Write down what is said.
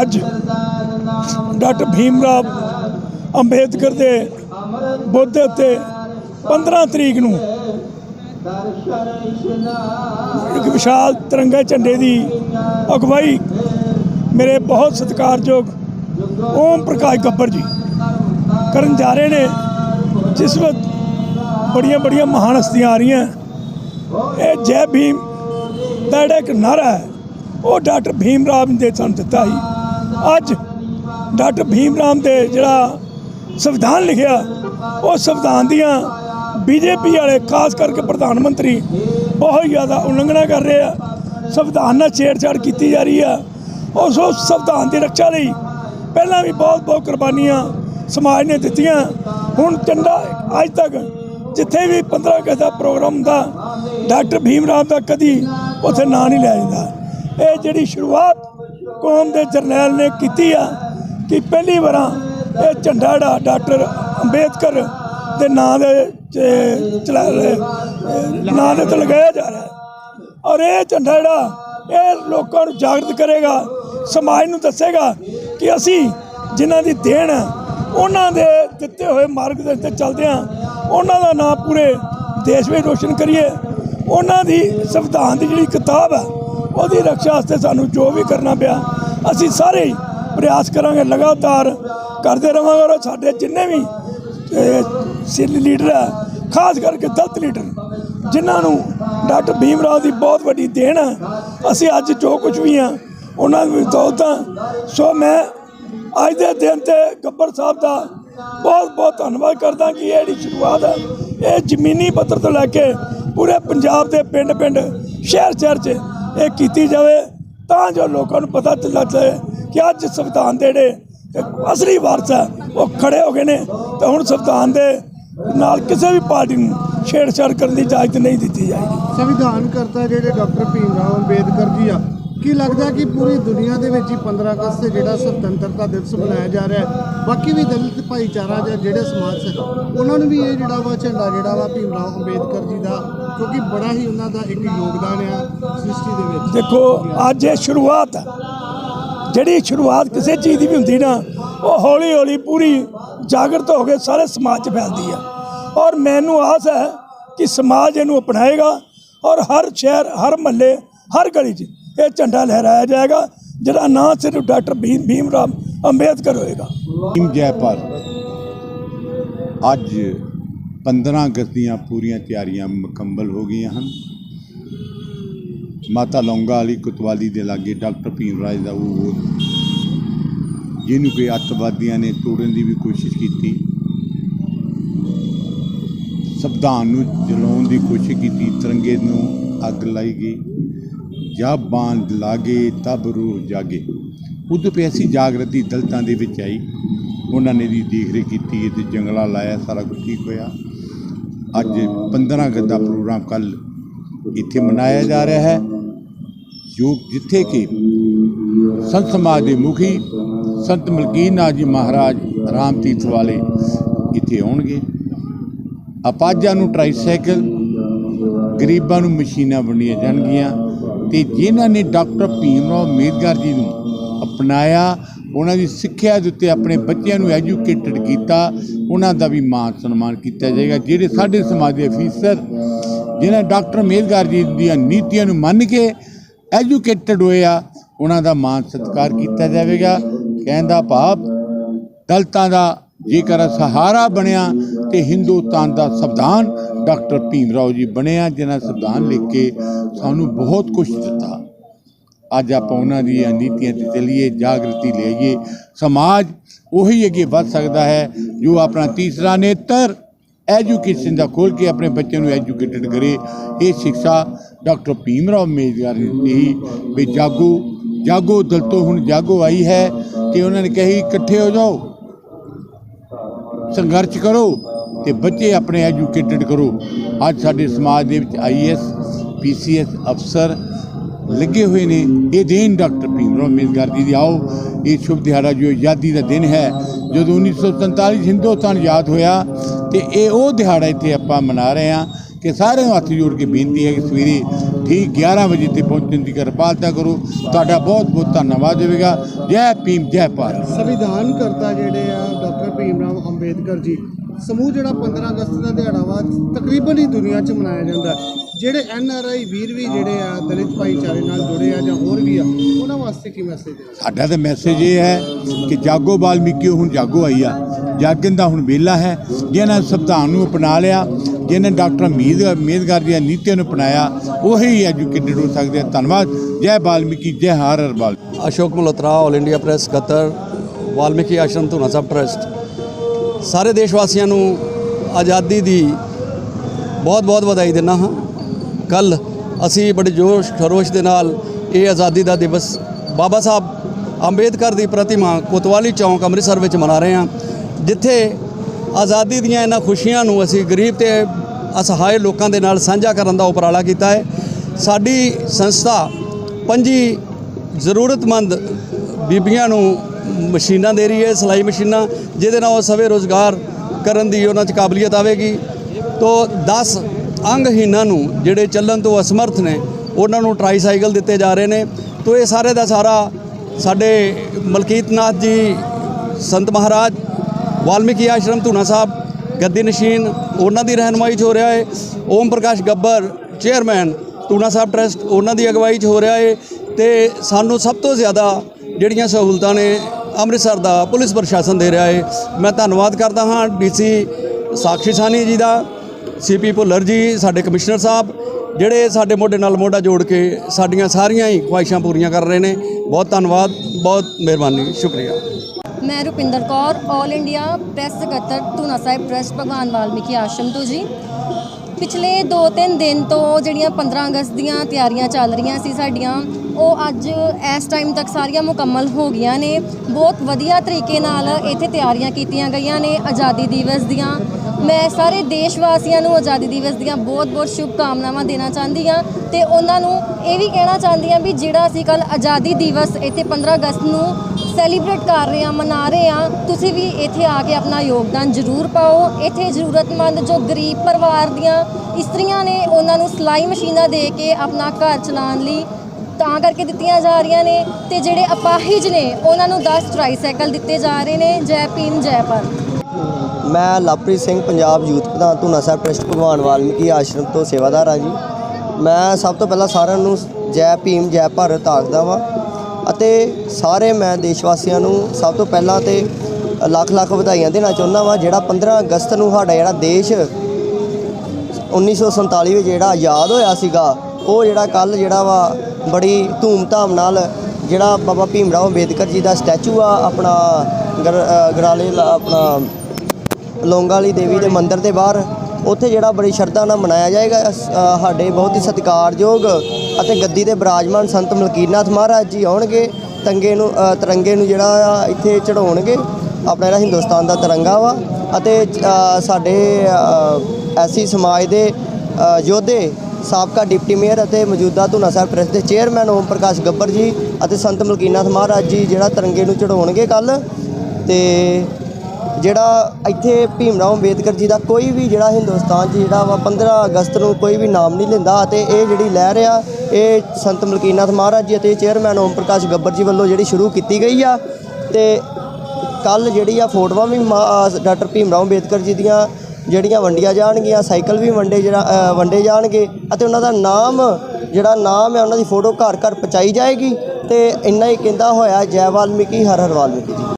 ਅੱਜ ਡਾਕਟਰ ਭੀਮ ਰਾਵ ਅੰਬੇਦਕਰ ਦੇ ਬੁੱਧ ਦੇ ਉੱਤੇ 15 ਤਰੀਕ ਨੂੰ ਇੱਕ ਵਿਸ਼ਾਲ ਤਿਰੰਗਾ ਝੰਡੇ ਦੀ ਅਗਵਾਈ ਮੇਰੇ ਬਹੁਤ ਸਤਿਕਾਰਯੋਗ ਓਮ ਪ੍ਰਕਾਸ਼ ਗੱਬਰ ਜੀ ਕਰਨ ਜਾ ਰਹੇ ਨੇ, ਜਿਸ ਵਕਤ ਬੜੀਆਂ ਬੜੀਆਂ ਮਹਾਨ ਹਸਤੀਆਂ ਆ ਰਹੀਆਂ। ਇਹ ਜੈ ਭੀਮ ਦਾ ਜਿਹੜਾ ਇੱਕ ਨਾਰਾ ਹੈ ਉਹ ਡਾਕਟਰ ਭੀਮ ਰਾਮ ਦੇ ਸਾਨੂੰ ਦਿੱਤਾ ਸੀ। ਅੱਜ ਡਾਕਟਰ ਭੀਮ ਰਾਮ ਦੇ ਜਿਹੜਾ ਸੰਵਿਧਾਨ ਲਿਖਿਆ, ਉਹ ਸੰਵਿਧਾਨ ਦੀਆਂ ਬੀਜੇਪੀ ਵਾਲੇ, ਖਾਸ ਕਰਕੇ ਪ੍ਰਧਾਨ ਮੰਤਰੀ ਬਹੁਤ ਜ਼ਿਆਦਾ ਉਲੰਘਣਾ ਕਰ ਰਹੇ ਆ। ਸੰਵਿਧਾਨ ਨਾਲ ਛੇੜਛਾੜ ਕੀਤੀ ਜਾ ਰਹੀ ਆ। ਉਸ ਸੰਵਿਧਾਨ ਦੀ ਰੱਖਿਆ ਲਈ ਪਹਿਲਾਂ ਵੀ ਬਹੁਤ ਬਹੁਤ ਕੁਰਬਾਨੀਆਂ ਸਮਾਜ ਨੇ ਦਿੱਤੀਆਂ। ਹੁਣ ਚੰਡਾ ਅੱਜ ਤੱਕ ਜਿੱਥੇ ਵੀ 15 ਅਗਸਤ ਦਾ ਪ੍ਰੋਗਰਾਮ ਹੁੰਦਾ, ਡਾਕਟਰ ਭੀਮ ਰਾਮ ਦਾ ਕਦੀ ਉੱਥੇ ਨਾਂ ਨਹੀਂ ਲਿਆ ਜਾਂਦਾ। ਇਹ ਜਿਹੜੀ ਸ਼ੁਰੂਆਤ ਕੌਮ ਦੇ ਜਰਨੈਲ ਨੇ ਕੀਤੀ ਆ, ਕਿ ਪਹਿਲੀ ਵਾਰਾਂ ਇਹ ਝੰਡਾ ਜਿਹੜਾ ਡਾਕਟਰ ਅੰਬੇਦਕਰ ਦੇ ਨਾਂ ਦੇ ਚਲਾ ਨਾਂ ਦੇ ਤੇ ਲਗਾਇਆ ਜਾ ਰਿਹਾ ਔਰ ਇਹ ਝੰਡਾ ਜਿਹੜਾ, ਇਹ ਲੋਕਾਂ ਨੂੰ ਜਾਗਰਤ ਕਰੇਗਾ, ਸਮਾਜ ਨੂੰ ਦੱਸੇਗਾ ਕਿ ਅਸੀਂ ਜਿਨ੍ਹਾਂ ਦੀ ਦੇਣ ਹੈ ਉਹਨਾਂ ਦੇ ਦਿੱਤੇ ਹੋਏ ਮਾਰਗ ਦੇ ਉੱਤੇ ਚੱਲਦੇ ਹਾਂ ਉਹਨਾਂ ਦਾ ਨਾਮ ਪੂਰੇ ਦੇਸ਼ ਵਿੱਚ ਰੋਸ਼ਨ ਕਰੀਏ। ਉਹਨਾਂ ਦੀ ਸੰਵਿਧਾਨ ਦੀ ਜਿਹੜੀ ਕਿਤਾਬ ਹੈ ਉਹਦੀ ਰੱਖਿਆ ਵਾਸਤੇ ਸਾਨੂੰ ਜੋ ਵੀ ਕਰਨਾ ਪਿਆ, ਅਸੀਂ ਸਾਰੇ ਹੀ ਪ੍ਰਯਾਸ ਕਰਾਂਗੇ, ਲਗਾਤਾਰ ਕਰਦੇ ਰਵਾਂਗੇ ਔਰ ਸਾਡੇ ਜਿੰਨੇ ਵੀ ਸਿੱਲ ਲੀਡਰ ਹੈ ਖਾਸ ਕਰਕੇ ਦਲਤ ਲੀਡਰ, ਜਿਨ੍ਹਾਂ ਨੂੰ ਡਾਕਟਰ ਭੀਮ ਰਾਓ ਦੀ ਬਹੁਤ ਵੱਡੀ ਦੇਣ ਹੈ ਅਸੀਂ ਅੱਜ ਜੋ ਕੁਝ ਵੀ ਆ, ਉਹਨਾਂ ਨੂੰ ਦੌਲਤਾਂ ਸੋ ਮੈਂ ਅੱਜ ਦੇ ਦਿਨ ਤੇ ਗੱਬਰ ਸਾਹਿਬ ਦਾ ਬਹੁਤ ਬਹੁਤ ਧੰਨਵਾਦ ਕਰਦਾ ਕਿ ਇਹ ਜਿਹੜੀ ਸ਼ੁਰੂਆਤ ਹੈ ਇਹ ਜ਼ਮੀਨੀ ਪੱਧਰ ਤੋਂ ਲੈ ਕੇ ਪੂਰੇ ਪੰਜਾਬ ਦੇ ਪਿੰਡ ਪਿੰਡ ਸ਼ਹਿਰ ਸ਼ਹਿਰ 'ਚ ਇਹ ਕੀਤੀ ਜਾਵੇ, ਤਾਂ ਜੋ ਲੋਕਾਂ ਨੂੰ ਪਤਾ ਚੱਲ ਜਾਏ ਕਿ ਅੱਜ ਸੰਵਿਧਾਨ ਦੇ ਜਿਹੜੇ ਅਸਲੀ ਵਾਰਸ ਹੈ, ਉਹ ਖੜੇ ਹੋ ਗਏ ਨੇ ਤੇ ਹੁਣ ਸੰਵਿਧਾਨ ਦੇ ਨਾਲ ਕਿਸੇ ਵੀ ਪਾਰਟੀ ਨੂੰ ਛੇੜਛਾੜ ਕਰਨ ਦੀ ਇਜਾਜ਼ਤ ਨਹੀਂ ਦਿੱਤੀ ਜਾਏਗੀ। ਸੰਵਿਧਾਨ ਕਰਤਾ ਜਿਹੜੇ ਡਾਕਟਰ ਭੀਮ ਰਾਓ ਅੰਬੇਦਕਰ ਜੀ ਆ ਕੀ ਲੱਗਦਾ ਕਿ ਪੂਰੀ ਦੁਨੀਆ ਦੇ ਵਿੱਚ ਹੀ 15 ਅਗਸਤ ਤੇ ਜਿਹੜਾ ਸੁਤੰਤਰਤਾ ਦਿਵਸ ਮਨਾਇਆ ਜਾ ਰਿਹਾ ਹੈ, ਬਾਕੀ ਵੀ ਦਲਿਤ ਭਾਈਚਾਰਾ ਜਾਂ ਜਿਹੜੇ ਸਮਾਜ ਸੇ ਉਹਨਾਂ ਨੂੰ ਵੀ ਇਹ ਜਿਹੜਾ ਵਾ ਝੰਡਾ ਜਿਹੜਾ ਵਾ ਭੀਮ ਰਾਓ ਅੰਬੇਦਕਰ ਜੀ ਦਾ, ਕਿਉਂਕਿ ਬੜਾ ਹੀ ਉਹਨਾਂ ਦਾ ਇੱਕ ਯੋਗਦਾਨ ਆ ਸ੍ਰਿਸ਼ਟੀ ਦੇ ਵਿੱਚ। ਦੇਖੋ, ਅੱਜ ਇਹ ਸ਼ੁਰੂਆਤ ਹੈ ਜਿਹੜੀ ਸ਼ੁਰੂਆਤ ਕਿਸੇ ਚੀਜ਼ ਦੀ ਵੀ ਹੁੰਦੀ ਨਾ, ਉਹ ਹੌਲੀ ਹੌਲੀ ਪੂਰੀ ਜਾਗਰਤ ਹੋ ਕੇ ਸਾਰੇ ਸਮਾਜ 'ਚ ਫੈਲਦੀ ਆ। ਔਰ ਮੈਨੂੰ ਆਸ ਹੈ ਕਿ ਸਮਾਜ ਇਹਨੂੰ ਅਪਣਾਏਗਾ ਔਰ ਹਰ ਸ਼ਹਿਰ, ਹਰ ਮਹੱਲੇ, ਹਰ ਗਲੀ 'ਚ ਇਹ ਝੰਡਾ ਲਹਿਰਾਇਆ ਜਾਏਗਾ ਜਿਹੜਾ ਨਾਂ ਸਿਰਫ ਡਾਕਟਰ ਭੀਮ ਭੀਮ ਰਾਮ ਅੰਬੇਦਕਰ ਹੋਏਗਾ। ਟੀਮ ਜੈਪੁਰ ਅੱਜ 15 ਅਗਸਤ ਦੀਆਂ ਪੂਰੀਆਂ ਤਿਆਰੀਆਂ ਮੁਕੰਮਲ ਹੋ ਗਈਆਂ ਹਨ। ਮਾਤਾ ਲੌਂਗਾ ਵਾਲੀ ਕੁਤਵਾਲੀ ਦੇ ਲਾਗੇ ਡਾਕਟਰ ਭੀਮ ਰਾਜ ਦਾ ਉਹ ਜਿਹਨੂੰ ਕਿ ਅੱਤਵਾਦੀਆਂ ਨੇ ਤੋੜਨ ਦੀ ਵੀ ਕੋਸ਼ਿਸ਼ ਕੀਤੀ। ਸੰਵਿਧਾਨ ਨੂੰ ਜਲਾਉਣ ਦੀ ਕੋਸ਼ਿਸ਼ ਕੀਤੀ, ਤਿਰੰਗੇ ਨੂੰ ਅੱਗ ਲਾਈ ਗਈ। ਜਬ ਬਾਂਝ ਲਾਗੇ, ਤਬ ਰੂਹ ਜਾਗੇ। ਉਦੋਂ ਪੇ ਅਸੀਂ ਜਾਗਰਤੀ ਦਲਤਾਂ ਦੇ ਵਿੱਚ ਆਈ। ਉਹਨਾਂ ਨੇ ਦੀ ਦੇਖ ਰੇਖ ਕੀਤੀ ਤੇ ਜੰਗਲਾ ਲਾਇਆ, ਸਾਰਾ ਕੁਝ ਠੀਕ ਹੋਇਆ। ਅੱਜ 15 ਅਗਸਤ ਦਾ ਪ੍ਰੋਗਰਾਮ ਕੱਲ ਇੱਥੇ ਮਨਾਇਆ ਜਾ ਰਿਹਾ ਹੈ। ਜੋ ਜਿੱਥੇ ਕਿ ਸੰਤ ਸਮਾਜ ਦੇ ਮੁਖੀ ਸੰਤ ਮਲਕੀਨ ਨਾਥ ਜੀ ਮਹਾਰਾਜ ਰਾਮ ਤੀਰਥ ਵਾਲੇ ਇੱਥੇ ਆਉਣਗੇ। ਅਪਾਜਾਂ ਨੂੰ ਟ੍ਰਾਈਸਾਈਕਲ, ਗਰੀਬਾਂ ਨੂੰ ਮਸ਼ੀਨਾਂ ਵੰਡੀਆਂ ਜਾਣਗੀਆਂ। ਤੇ ਜਿਨ੍ਹਾਂ ਨੇ ਡਾਕਟਰ ਭੀਮ ਰਾਓ ਅੰਬੇਦਕਰ ਜੀ ਨੂੰ ਅਪਣਾਇਆ, ਉਹਨਾਂ ਦੀ ਸਿੱਖਿਆ ਦੇ ਉੱਤੇ ਆਪਣੇ ਬੱਚਿਆਂ ਨੂੰ ਐਜੂਕੇਟਡ ਕੀਤਾ, ਉਹਨਾਂ ਦਾ ਵੀ ਮਾਣ ਸਨਮਾਨ ਕੀਤਾ ਜਾਏਗਾ। ਜਿਹੜੇ ਸਾਡੇ ਸਮਾਜ ਦੇ ਅਫੀਸਰ, ਜਿਨ੍ਹਾਂ ਡਾਕਟਰ ਅੰਬੇਦਕਰ ਜੀ ਦੀਆਂ ਨੀਤੀਆਂ ਨੂੰ ਮੰਨ ਕੇ ਐਜੂਕੇਟਡ ਹੋਏ ਆ, ਉਹਨਾਂ ਦਾ ਮਾਣ ਸਤਿਕਾਰ ਕੀਤਾ ਜਾਵੇਗਾ। ਕਹਿੰਦਾ ਭਾਵ, ਦਲਤਾਂ ਦਾ ਜੇਕਰ ਸਹਾਰਾ ਬਣਿਆ ਤੇ ਹਿੰਦੁਸਤਾਨ ਦਾ ਸੰਵਿਧਾਨ ਡਾਕਟਰ ਭੀਮ ਰਾਓ ਜੀ ਬਣਿਆ, ਜਿਨ੍ਹਾਂ ਸੰਵਿਧਾਨ ਲਿਖ ਕੇ ਸਾਨੂੰ ਬਹੁਤ ਕੁਝ ਦਿੱਤਾ। ਅੱਜ ਆਪਾਂ ਉਹਨਾਂ ਦੀਆਂ ਨੀਤੀਆਂ ਤੇ ਚੱਲੀਏ, ਜਾਗਰਤੀ ਲਿਆਈਏ ਸਮਾਜ ਉਹੀ ਅੱਗੇ ਵੱਧ ਸਕਦਾ ਹੈ, ਜੋ ਆਪਣਾ ਤੀਸਰਾ ਨੇਤਰ ਐਜੂਕੇਸ਼ਨ ਦਾ ਖੋਲ ਕੇ ਆਪਣੇ ਬੱਚਿਆਂ ਨੂੰ ਐਜੂਕੇਟਡ ਕਰੇ। ਇਹ ਸਿੱਖਿਆ ਡਾਕਟਰ ਭੀਮ ਰਾਓ ਅੰਬੇਦਕਰ ਨੇ ਦਿੱਤੀ ਵੀ ਜਾਗੋ ਜਾਗੋ ਦਿਲ ਤੋਂ ਹੁਣ ਜਾਗੋ ਆਈ ਹੈ ਕਿ ਉਹਨਾਂ ਨੇ ਕਹੀ ਇਕੱਠੇ ਹੋ ਜਾਓ, ਸੰਘਰਸ਼ ਕਰੋ। ਤੇ ਬੱਚੇ ਆਪਣੇ ਐਜੂਕੇਟਡ ਕਰੋ। ਅੱਜ ਸਾਡੇ ਸਮਾਜ ਦੇ ਵਿੱਚ ਆਈਐਸ ਪੀਸੀਐਸ ਅਫਸਰ ਲੱਗੇ ਹੋਏ ਨੇ। ਇਹ ਦਿਨ ਡਾਕਟਰ ਭੀਮ ਰਾਓ ਅੰਬੇਦਕਰ ਜੀ ਦੀ। ਆਓ, ਇਹ ਸ਼ੁਭ ਦਿਹਾੜਾ ਜੋ ਆਜ਼ਾਦੀ ਦਾ ਦਿਨ ਹੈ, ਜਦੋਂ 1947 ਹਿੰਦੁਸਤਾਨ ਆਜ਼ਾਦ ਹੋਇਆ, ਤੇ ਇਹ ਉਹ ਦਿਹਾੜਾ ਇੱਥੇ ਆਪਾਂ ਮਨਾ ਰਹੇ ਹਾਂ ਕਿ ਸਾਰਿਆਂ ਨੂੰ ਹੱਥ ਜੋੜ ਕੇ ਬੇਨਤੀ ਹੈ ਕਿ ਸਵੇਰੇ ਠੀਕ 11 ਵਜੇ ਤੇ ਪਹੁੰਚਣ ਦੀ ਕਿਰਪਾਲਤਾ ਕਰੋ। ਤੁਹਾਡਾ ਬਹੁਤ ਬਹੁਤ ਧੰਨਵਾਦ ਹੋਵੇਗਾ। ਜੈ ਭੀਮ, ਜੈ ਭਾਰਤ। ਸੰਵਿਧਾਨ ਕਰਤਾ ਜਿਹੜੇ ਆ, ਡਾਕਟਰ ਭੀਮ ਰਾਓ ਅੰਬੇਦਕਰ ਜੀ ਸਮੂਹ ਜਿਹੜਾ 15 ਅਗਸਤ ਦਾ ਦਿਹਾੜਾ ਵਾ ਤਕਰੀਬਨ ਹੀ ਦੁਨੀਆ 'ਚ ਮਨਾਇਆ ਜਾਂਦਾ ਹੈ। ਜਿਹੜੇ ਐਨ ਆਰ ਆਈ ਵੀਰ ਵੀ ਜਿਹੜੇ ਆ ਦਲਿਤ ਭਾਈਚਾਰੇ ਨਾਲ ਜੁੜੇ ਆ ਜਾਂ ਹੋਰ ਵੀ ਆ ਉਹਨਾਂ ਵਾਸਤੇ ਕੀ ਮੈਸੇਜ ਹੈ ਸਾਡਾ ਤਾਂ ਮੈਸੇਜ ਇਹ ਹੈ ਕਿ ਜਾਗੋ ਵਾਲਮੀਕੀ ਹੁਣ ਜਾਗੋ ਆਈ ਆ। ਜਾਗਣ ਦਾ ਹੁਣ ਵੇਲਾ ਹੈ। ਜਿਹਨਾਂ ਸੰਵਿਧਾਨ ਨੂੰ ਅਪਣਾ ਲਿਆ ਜਿਹਨੇ ਡਾਕਟਰ ਮੀਦ ਮੇਦਗਰ ਦੀਆਂ ਨੀਤੀਆਂ ਨੂੰ ਅਪਣਾਇਆ ਉਹੀ ਐਜੂਕੇਟਡ ਹੋ ਸਕਦੇ ਆ। ਧੰਨਵਾਦ। ਜੈ ਵਾਲਮੀਕੀ ਜੈ ਹਰ ਹਰ ਵਾਲ Ashok Malhotra all India press Qatar Valmiki Ashram Dhuna Sahib trust ਸਾਰੇ ਦੇਸ਼ ਵਾਸੀਆਂ ਨੂੰ ਆਜ਼ਾਦੀ ਦੀ ਬਹੁਤ ਬਹੁਤ ਵਧਾਈ ਦਿੰਦਾ ਹਾਂ। ਕੱਲ ਅਸੀਂ ਬੜੇ ਜੋਸ਼, ਖਰੋਸ਼ ਦੇ ਨਾਲ ਇਹ ਆਜ਼ਾਦੀ ਦਾ ਦਿਵਸ ਬਾਬਾ ਸਾਹਿਬ ਅੰਬੇਦਕਰ ਦੀ ਪ੍ਰਤਿਮਾ ਕੋਤਵਾਲੀ ਚੌਂਕ ਅੰਮ੍ਰਿਤਸਰ ਵਿੱਚ ਮਨਾ ਰਹੇ ਹਾਂ, ਜਿੱਥੇ ਆਜ਼ਾਦੀ ਦੀਆਂ ਇਹਨਾਂ ਖੁਸ਼ੀਆਂ ਨੂੰ ਅਸੀਂ ਗਰੀਬ ਤੇ ਅਸਹਾਏ ਲੋਕਾਂ ਦੇ ਨਾਲ ਸਾਂਝਾ ਕਰਨ ਦਾ ਉਪਰਾਲਾ ਕੀਤਾ ਹੈ। ਸਾਡੀ ਸੰਸਥਾ ਪੰਜੀ ਜ਼ਰੂਰਤਮੰਦ ਬੀਬੀਆਂ ਨੂੰ ਮਸ਼ੀਨਾਂ ਦੇ ਰਹੀ ਹੈ, ਸਿਲਾਈ ਮਸ਼ੀਨਾਂ, ਜਿਹਦੇ ਨਾਲ ਉਹ ਸਵੇ ਰੋਜ਼ਗਾਰ ਕਰਨ ਦੀ ਉਹਨਾਂ 'ਚ ਕਾਬਲੀਅਤ ਆਵੇਗੀ। ਤੋ 10 ਅੰਗਹੀਨਾਂ ਨੂੰ ਜਿਹੜੇ ਚੱਲਣ ਤੋਂ ਅਸਮਰਥ ਨੇ, ਉਹਨਾਂ ਨੂੰ ਟਰਾਈਸਾਈਕਲ ਦਿੱਤੇ ਜਾ ਰਹੇ ਨੇ। ਤੋ ਇਹ ਸਾਰੇ ਦਾ ਸਾਰਾ ਸਾਡੇ ਮਲਕੀਤ ਨਾਥ ਜੀ, ਸੰਤ ਮਹਾਰਾਜ, ਵਾਲਮੀਕੀ ਆਸ਼ਰਮ, ਧੂਣਾ ਸਾਹਿਬ, ਗੱਦੀ ਨਸ਼ੀਨ, ਉਹਨਾਂ ਦੀ ਰਹਿਨਮਾਈ 'ਚ ਹੋ ਰਿਹਾ ਹੈ ਓਮ ਪ੍ਰਕਾਸ਼ ਗੱਬਰ, ਚੇਅਰਮੈਨ, ਧੂਣਾ ਸਾਹਿਬ ਟਰਸਟ, ਉਹਨਾਂ ਦੀ ਅਗਵਾਈ 'ਚ ਹੋ ਰਿਹਾ ਹੈ ਤੇ ਸਾਨੂੰ ਸਭ ਤੋਂ ਜ਼ਿਆਦਾ ਜਿਹੜੀਆਂ ਸਹੂਲਤਾਂ ਨੇ ਅੰਮ੍ਰਿਤਸਰ ਦਾ ਪੁਲਿਸ ਪ੍ਰਸ਼ਾਸਨ ਦੇ ਰਿਹਾ ਹੈ ਮੈਂ ਧੰਨਵਾਦ ਕਰਦਾ ਹਾਂ ਡੀਸੀ ਸਾਕਸ਼ੀ ਸਾਨੀ ਜੀ ਦਾ, ਸੀਪੀ ਭੁੱਲਰ ਜੀ, ਸਾਡੇ ਕਮਿਸ਼ਨਰ ਸਾਹਿਬ, ਜਿਹੜੇ ਸਾਡੇ ਮੋਢੇ ਨਾਲ ਮੋਢਾ ਜੋੜ ਕੇ ਸਾਡੀਆਂ ਸਾਰੀਆਂ ਹੀ ਖੁਆਇਸ਼ਾਂ ਪੂਰੀਆਂ ਕਰ ਰਹੇ ਨੇ। ਬਹੁਤ ਧੰਨਵਾਦ, ਬਹੁਤ ਮਿਹਰਬਾਨੀ, ਸ਼ੁਕਰੀਆ। ਮੈਂ ਰੁਪਿੰਦਰ ਕੌਰ 올 ਇੰਡੀਆ ਪ੍ਰੈਸ ਸਕੱਤਰ ਧੂਨਾ ਸਾਹਿਬ ਪ੍ਰੈਸ ਭਗਵਾਨ ਵਾਲਮੀਕੀ ਆਸ਼ਰਮ ਤੋਂ ਜੀ। ਪਿਛਲੇ 2-3 ਦਿਨ ਤੋਂ ਜਿਹੜੀਆਂ 15 ਅਗਸਤ ਦੀਆਂ ਤਿਆਰੀਆਂ ਚੱਲ ਰਹੀਆਂ ਸੀ ਸਾਡੀਆਂ ਉਹ ਅੱਜ ਇਸ ਟਾਈਮ ਤੱਕ ਸਾਰੀਆਂ ਮੁਕੰਮਲ ਹੋ ਗਈਆਂ ਨੇ। ਬਹੁਤ ਵਧੀਆ ਤਰੀਕੇ ਨਾਲ ਇੱਥੇ ਤਿਆਰੀਆਂ ਕੀਤੀਆਂ ਗਈਆਂ ਨੇ ਆਜ਼ਾਦੀ ਦਿਵਸ ਦੀਆਂ। ਮੈਂ ਸਾਰੇ ਦੇਸ਼ ਵਾਸੀਆਂ ਨੂੰ ਆਜ਼ਾਦੀ ਦਿਵਸ ਦੀਆਂ ਬਹੁਤ-ਬਹੁਤ ਸ਼ੁਭ ਕਾਮਨਾਵਾਂ ਦੇਣਾ ਚਾਹੁੰਦੀ ਹਾਂ ਤੇ ਉਹਨਾਂ ਨੂੰ ਇਹ ਵੀ ਕਹਿਣਾ ਚਾਹੁੰਦੀ ਹਾਂ ਵੀ ਜਿਹੜਾ ਅਸੀਂ ਕੱਲ ਆਜ਼ਾਦੀ ਦਿਵਸ ਇੱਥੇ 15 ਅਗਸਤ ਨੂੰ ਸੈਲੀਬ੍ਰੇਟ ਕਰ ਰਹੇ ਹਾਂ, ਮਨਾ ਰਹੇ ਹਾਂ, ਤੁਸੀਂ ਵੀ ਇੱਥੇ ਆ ਕੇ ਆਪਣਾ ਯੋਗਦਾਨ ਜ਼ਰੂਰ ਪਾਓ। ਇੱਥੇ ਜ਼ਰੂਰਤਮੰਦ ਜੋ ਗਰੀਬ ਪਰਿਵਾਰ ਦੀਆਂ ਇਸਤਰੀਆਂ ਨੇ, ਉਹਨਾਂ ਨੂੰ ਸਿਲਾਈ ਮਸ਼ੀਨਾਂ ਦੇ ਕੇ ਆਪਣਾ ਘਰ ਚਲਾਉਣ ਲਈ ਤਾਂ ਕਰਕੇ ਦਿੱਤੀਆਂ ਜਾ ਰਹੀਆਂ ਨੇ ਤੇ ਜਿਹੜੇ ਅਪਾਹਿਜ ਨੇ, ਉਹਨਾਂ ਨੂੰ 10 ਟਰਾਈਸਾਈਕਲ ਦਿੱਤੇ ਜਾ ਰਹੇ ਨੇ, ਜੈ ਭੀਮ, ਜੈ ਭਾਰਤ। ਮੈਂ ਲਵਪ੍ਰੀਤ ਸਿੰਘ, ਪੰਜਾਬ ਯੂਥ ਪ੍ਰਧਾਨ, ਧੂਨਾ ਸਾਹਿਬ ਟਰਸਟ, ਭਗਵਾਨ ਵਾਲਮੀਕੀ ਆਸ਼ਰਮ ਤੋਂ ਸੇਵਾਦਾਰ ਹਾਂ ਜੀ। ਮੈਂ ਸਭ ਤੋਂ ਪਹਿਲਾਂ ਸਾਰਿਆਂ ਨੂੰ ਜੈ ਭੀਮ, ਜੈ ਭਾਰਤ ਆਖਦਾ ਵਾਂ ਅਤੇ ਸਾਰੇ ਮੈਂ ਦੇਸ਼ ਵਾਸੀਆਂ ਨੂੰ ਸਭ ਤੋਂ ਪਹਿਲਾਂ ਤੇ ਲੱਖ ਲੱਖ ਵਧਾਈਆਂ ਦੇਣਾ ਚਾਹੁੰਦਾ ਵਾਂ, ਜਿਹੜਾ 15 ਅਗਸਤ ਨੂੰ ਸਾਡਾ ਜਿਹੜਾ ਦੇਸ਼ 1947 ਵਿੱਚ ਜਿਹੜਾ ਆਜ਼ਾਦ ਹੋਇਆ ਸੀਗਾ ਉਹ ਜਿਹੜਾ ਕੱਲ ਜਿਹੜਾ ਵਾ ਬੜੀ ਧੂਮ-ਧਾਮ ਨਾਲ ਜਿਹੜਾ ਬਾਬਾ ਭੀਮ ਰਾਓ ਅੰਬੇਦਕਰ ਜੀ ਦਾ ਸਟੈਚੂ ਆ, ਆਪਣਾ ਗਰ- ਗਰਾਲੇ ਆਪਣਾ ਲੋਂਗਾ ਵਾਲੀ ਦੇਵੀ ਦੇ ਮੰਦਿਰ ਦੇ ਬਾਹਰ, ਉੱਥੇ ਜਿਹੜਾ ਬੜੀ ਸ਼ਰਧਾ ਨਾਲ ਮਨਾਇਆ ਜਾਏਗਾ। ਸਾਡੇ ਬਹੁਤ ਹੀ ਸਤਿਕਾਰਯੋਗ ਅਤੇ ਗੱਦੀ ਦੇ ਬਿਰਾਜਮਾਨ ਸੰਤ ਮਲਕੀਰਨਾਥ ਮਹਾਰਾਜ ਜੀ ਆਉਣਗੇ ਤੰਗੇ ਨੂੰ ਤਿਰੰਗੇ ਨੂੰ ਜਿਹੜਾ ਆ, ਇੱਥੇ ਚੜਾਉਣਗੇ ਆਪਣਾ ਜਿਹੜਾ ਹਿੰਦੁਸਤਾਨ ਦਾ ਤਿਰੰਗਾ ਵਾ ਅਤੇ ਸਾਡੇ ਐਸੀ ਸਮਾਜ ਦੇ ਯੋਧੇ ਸਾਬਕਾ ਡਿਪਟੀ ਮੇਅਰ ਅਤੇ ਮੌਜੂਦਾ ਧੂਨਾ ਸਾਹਿਬ ਪ੍ਰੈਸ ਦੇ ਚੇਅਰਮੈਨ ਓਮ ਪ੍ਰਕਾਸ਼ ਗੱਬਰ ਜੀ ਅਤੇ ਸੰਤ ਮਲਕੀਰਨਾਥ ਮਹਾਰਾਜ ਜੀ ਜਿਹੜਾ ਤਿਰੰਗੇ ਨੂੰ ਚੜਾਉਣਗੇ ਕੱਲ ਤੇ ਜਿਹੜਾ ਇੱਥੇ ਭੀਮ ਰਾਓ ਅੰਬੇਦਕਰ ਜੀ ਦਾ ਕੋਈ ਵੀ ਜਿਹੜਾ ਹਿੰਦੁਸਤਾਨ 'ਚ ਜਿਹੜਾ ਵਾ 15 ਅਗਸਤ ਨੂੰ ਕੋਈ ਵੀ ਨਾਮ ਨਹੀਂ ਲੈਂਦਾ ਅਤੇ ਇਹ ਜਿਹੜੀ ਲਹਿਰ ਆ, ਇਹ ਸੰਤ ਮਲਕੀਨਾਥ ਮਹਾਰਾਜ ਜੀ ਅਤੇ ਚੇਅਰਮੈਨ ਓਮ ਪ੍ਰਕਾਸ਼ ਗੱਬਰ ਜੀ ਵੱਲੋਂ ਜਿਹੜੀ ਸ਼ੁਰੂ ਕੀਤੀ ਗਈ ਆ ਤੇ ਕੱਲ ਜਿਹੜੀ ਆ ਫੋਟੋਆਂ ਵੀ ਮਾ- ਡਾਕਟਰ ਭੀਮ ਰਾਓ ਅੰਬੇਦਕਰ ਜੀ ਦੀਆਂ ਜਿਹੜੀਆਂ ਵੰਡੀਆਂ ਜਾਣਗੀਆਂ, ਸਾਈਕਲ ਵੀ ਵੰਡੇ ਜਿਹੜਾ ਵੰਡੇ ਜਾਣਗੇ ਅਤੇ ਉਹਨਾਂ ਦਾ ਨਾਮ, ਜਿਹੜਾ ਨਾਮ ਹੈ, ਉਹਨਾਂ ਦੀ ਫੋਟੋ ਘਰ ਘਰ ਪਹੁੰਚਾਈ ਜਾਏਗੀ ਤੇ ਇੰਨਾ ਹੀ ਕਹਿੰਦਾ ਹੋਇਆ ਜੈ ਵਾਲਮੀਕੀ, ਹਰ ਹਰ ਵਾਲਮੀਕੀ ਜੀ।